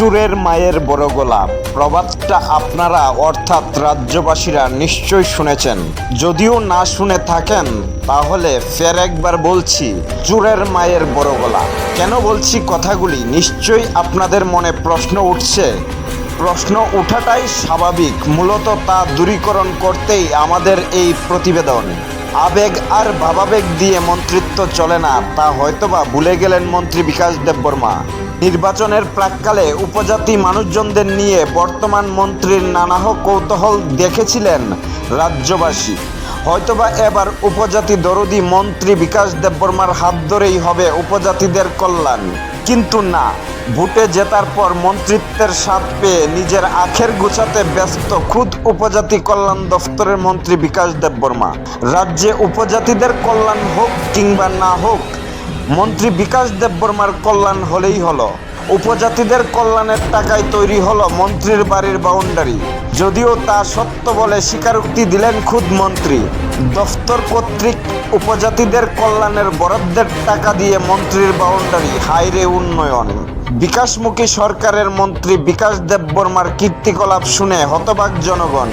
চুরের মায়ের বড় গোলাপ প্রবাদটা আপনারা, অর্থাৎ রাজ্যবাসীরা নিশ্চয় শুনেছেন। যদিও না শুনে থাকেন, তাহলে ফের একবার বলছি, চুরের মায়ের বড় গোলাপ কেন বলছি কথাগুলি? নিশ্চয়ই আপনাদের মনে প্রশ্ন উঠছে। প্রশ্ন ওঠাটাই স্বাভাবিক। মূলত তা দূরীকরণ করতেই আমাদের এই প্রতিবেদন। আবেগ আর ভাবাবেগ দিয়ে মন্ত্রিত্ব চলে না, তা হয়তোবা ভুলে গেলেন মন্ত্রী বিকাশ দেববর্মা। নির্বাচনের প্রাককালে উপজাতি মানুষজনদের নিয়ে বর্তমান মন্ত্রীর নানাহ কৌতূহল দেখেছিলেন রাজ্যবাসী। হয়তোবা এবার উপজাতি দরদি মন্ত্রী বিকাশ দেববর্মার হাত ধরেই হবে উপজাতিদের কল্যাণ। কিন্তু না। ভোটে জেতার পর মন্ত্রিত্বের স্বাদ পেয়ে নিজের আখের গুছাতে ব্যস্ত খুদ উপজাতি কল্যাণ দফতরের মন্ত্রী বিকাশ দেববর্মা রাজ্যে উপজাতিদের কল্যাণ হোক কিংবা না হোক, মন্ত্রী বিকাশ দেববর্মার কল্যাণ হলেই হলো। উপজাতিদের কল্যাণের টাকায় তৈরি হলো মন্ত্রীর বাড়ির বাউন্ডারি। যদিও তা সত্য বলে স্বীকারোক্তি দিলেন খুদ মন্ত্রী। দফতর কর্তৃক উপজাতিদের কল্যাণের বরাদ্দের টাকা দিয়ে মন্ত্রীর বাউন্ডারি হাইরে উন্নয়ন। বিকাশমুখী সরকারের মন্ত্রী বিকাশ দেববর্মার কীর্তিকলাপ শুনে হতবাক জনগণ।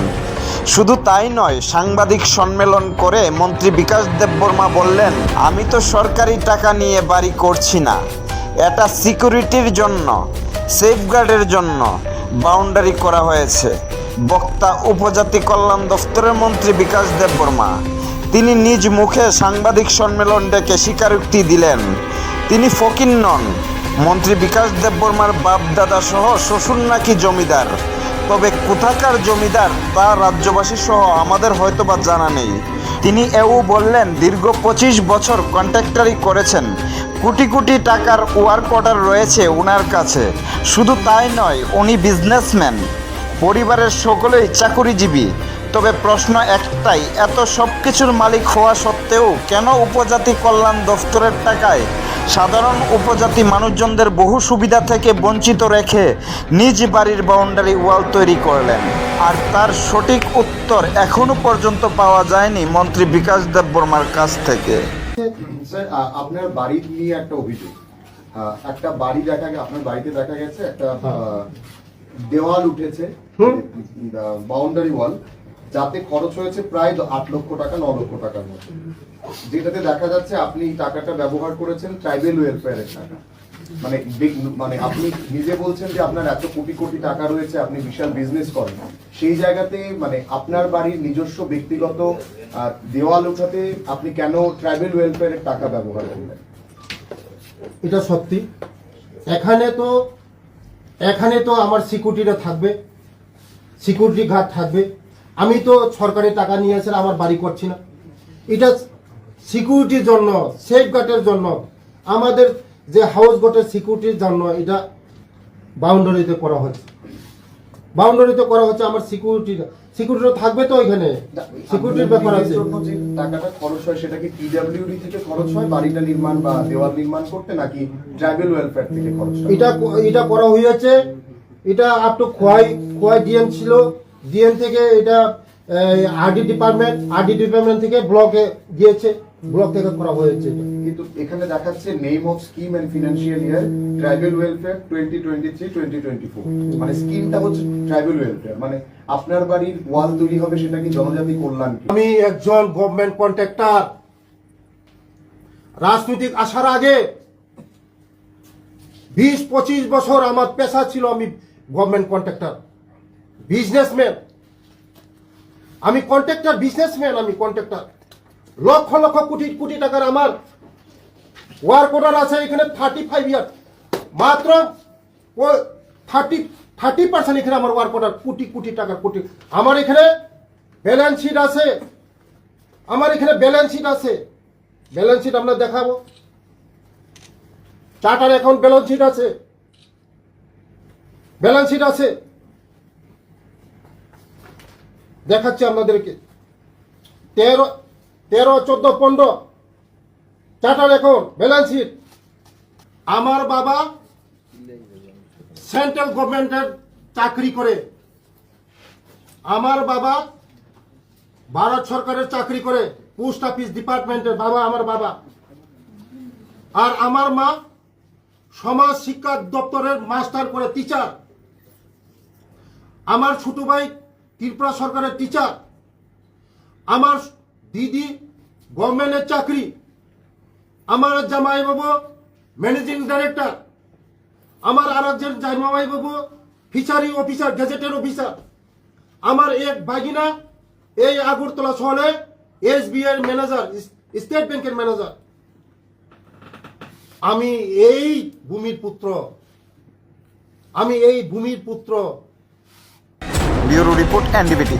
শুধু তাই নয়, সাংবাদিক সম্মেলন করে মন্ত্রী বিকাশ দেববর্মা বললেন, আমি তো সরকারি টাকা নিয়ে বাড়ি করছি না। এটা সিকিউরিটির জন্য, সেফগার্ডের জন্য বাউন্ডারি করা হয়েছে। বক্তা উপজাতি কল্যাণ দফতরের মন্ত্রী বিকাশ দেববর্মা তিনি নিজ মুখে সাংবাদিক সম্মেলন ডেকে স্বীকারোক্তি দিলেন। তিনি ফকির নন। মন্ত্রী বিকাশ দেববর্মার বাপ দাদা সহ শ্বশুর নাকি জমিদার। তবে কোথাকার জমিদার তা রাজ্যবাসী সহ আমাদের হয়তোবা জানা নেই। তিনি এও বললেন, দীর্ঘ পঁচিশ বছর কন্ট্রাক্টারি করেছেন। কোটি কোটি টাকার ওয়ার্ক অর্ডার রয়েছে ওনার কাছে। শুধু তাই নয়, উনি বিজনেসম্যান পরিবারের সকলেই চাকুরিজীবী। তবে প্রশ্ন একটাই, এত সব কিছুর মালিক হওয়া সত্ত্বেও কেন উপজাতি কল্যাণ দফতরের টাকায় সাধারণ উপজাতি মানুষজনদের বহু সুবিধা থেকে বঞ্চিত রেখে নিজ বাড়ির বাউন্ডারি ওয়াল তৈরি করলেন? আর তার সঠিক উত্তর এখনও পর্যন্ত পাওয়া যায়নি মন্ত্রী বিকাশ দেববর্মার কাছ থেকে। স্যার আপনার বাড়ি নিয়ে একটা অভিযোগ। আহ, একটা বাড়ি দেখা গেছে আপনার বাড়িতে দেখা গেছে একটা আহ, দেওয়াল উঠেছে বাউন্ডারি ওয়াল। যাতে খরচ হয়েছে প্রায় আট লক্ষ টাকা, ন লক্ষ টাকার মতো। যেটাতে দেখা যাচ্ছে আপনি টাকাটা ব্যবহার করেছেন ট্রাইবেল ওয়েলফেয়ারের টাকা। মানে মানে আপনি নিজে বলছেন যে আপনার এত কোটি কোটি টাকা রয়েছে, আপনি বিশাল বিজনেস করেন। সেই জায়গাতে মানে আপনার বাড়ির নিজস্ব ব্যক্তিগত দেওয়াল উঠাতে আপনি কেন ট্রাইবেল ওয়েলফেয়ারের টাকা ব্যবহার করলেন? এটা সত্যি। এখানে তো এখানে তো আমার সিকিউরিটিটা থাকবে। সিকিউরিটি গার্ড থাকবে। আমি তো সরকারি টাকা নিয়ে এসে আমার বাড়ি করছি না। এটা সিকিউরিটির জন্য সেফ গার্ডের জন্য আমাদের যে হাউস বোটের সিকিউরিটির জন্য এটা বাউন্ডারিতে করা হচ্ছে। বাউন্ডারিতে করা হচ্ছে আমার সিকিউরিটি সিকিউরিটি থাকবে তো এখানে সিকিউরিটির ব্যাপার আছে। যে টাকাটা খরচ হয় সেটা কি পিডব্লিউডি থেকে খরচ হয় বাড়িটা নির্মাণ বা দেওয়াল নির্মাণ করতে নাকি ট্রাইবেল ওয়েলফেয়ার থেকে খরচ হয়? এটা এটা করা হয়েছে। এটা up to Khowai Khowai DM ছিল। ডিএম থেকে এটা আরডি ডিপার্টমেন্ট আরডি ডিপার্টমেন্ট থেকে ব্লকে গিয়েছে ব্লক থেকে করা হয়েছে কিন্তু এখানে দেখাচ্ছে name of scheme and financial year tribal welfare twenty twenty three twenty twenty four মানে স্কিমটা হচ্ছে ট্রাইবেল ওয়েলফেয়ার মানে আপনার বাড়ির ওয়াল তৈরি হবে সেটা কি জনজাতি কল্যাণ? আমি একজন গভর্নমেন্ট কন্ট্রাক্টর রাজনৈতিক আসার আগে বিশ পঁচিশ বছর আমার পেশা ছিল আমি গভর্নমেন্ট কন্ট্রাক্টর বিজনেসম্যান। আমি কন্ট্রাক্টর, বিজনেসম্যান, আমি কন্ট্রাক্টর। লক্ষ লক্ষ কোটি কোটি টাকার আমার ওয়ার্ক অর্ডার আছে এখানে থার্টি ফাইভ ইয়ার মাত্র থার্টি থার্টি পার্সেন্ট এখানে আমার ওয়ার্ক অর্ডার কোটি কোটি টাকার কোটি। আমার এখানে ব্যালেন্স শিট আছে। আমার এখানে ব্যালেন্স শিট আছে। ব্যালেন্স শিট আমরা দেখাবো। চার্টার অ্যাকাউন্ট ব্যালেন্স শিট আছে। ব্যালেন্স শিট আছে। দেখাচ্ছি আপনাদেরকে। তেরো তেরো, চোদ্দ, পনেরো, চার্টার অ্যাকাউন্ট ব্যালেন্স শিট আমার বাবা সেন্ট্রাল গভর্নমেন্টের চাকরি করে। আমার বাবা ভারত সরকারের চাকরি করে পোস্ট অফিস ডিপার্টমেন্টের বাবা, আমার বাবা। আর আমার মা সমাজ শিক্ষা দপ্তরের মাস্টার করে টিচার আমার ছোট ভাই ত্রিপুরা সরকারের টিচার আমার দিদি গভর্নমেন্টের চাকরি, আমার জামাই বাবু ম্যানেজিং ডাইরেক্টর আমার আর একজন জামাই বাবু ফিশারি অফিসার গেজেটের অফিসার আমার এক ভাগিনা এই আগরতলা শহরে এসবিআই ম্যানেজার স্টেট ব্যাংকের ম্যানেজার আমি এই ভূমির পুত্র। আমি এই ভূমির পুত্র। Bureau report NDBT.